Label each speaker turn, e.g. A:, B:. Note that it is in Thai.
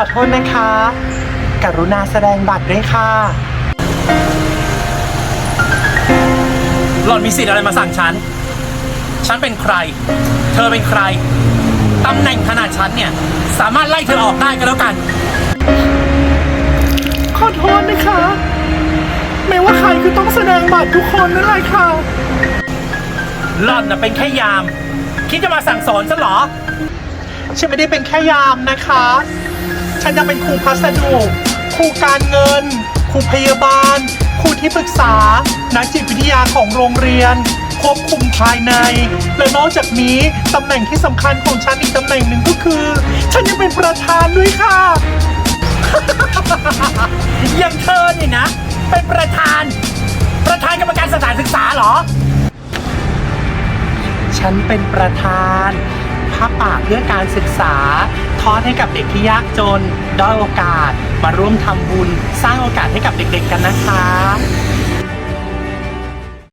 A: ขอโทษนะคะ กรุณาแสดงบัตรด้วยค่ะ
B: หล่อนมีสิทธิ์อะไรมาสั่งฉัน ฉันเป็นใคร เธอเป็นใคร ตำแหน่งขนาดฉันเนี่ย สามารถไล่เธอออกได้ก็แล้วกัน
A: ขอโทษนะคะไม่ว่าใครคือต้องแสดงบัตรทุกคนนั่นแหละค่ะ
B: หล่อนน่ะเป็นแค่ยาม คิดจะมาสั่งสอนฉันเหรอ
A: ฉันไม่ได้เป็นแค่ยามนะคะ ฉันยังเป็นครูพัสดุครูการเงิน ครูพยาบาล ครูที่ปรึกษา นักจิตวิทยาของโรงเรียน ควบคุมภายใน และนอกจากนี้ตำแหน่งที่สำคัญของฉันอีกตำแหน่งหนึ่งก็คือ ฉันยังเป็นประธานด้วยค่ะ
B: อย่างเธอนี่นะ เป็นประธาน ประธานกรรมการสถานศึกษาเหรอ
A: ฉันเป็นประธานผ้าป่าเพื่อการศึกษา ทอดให้กับเด็กที่ยากจน ด้อยโอกาส มาร่วมทำบุญ สร้างโอกาสให้กับเด็กๆกันนะคะ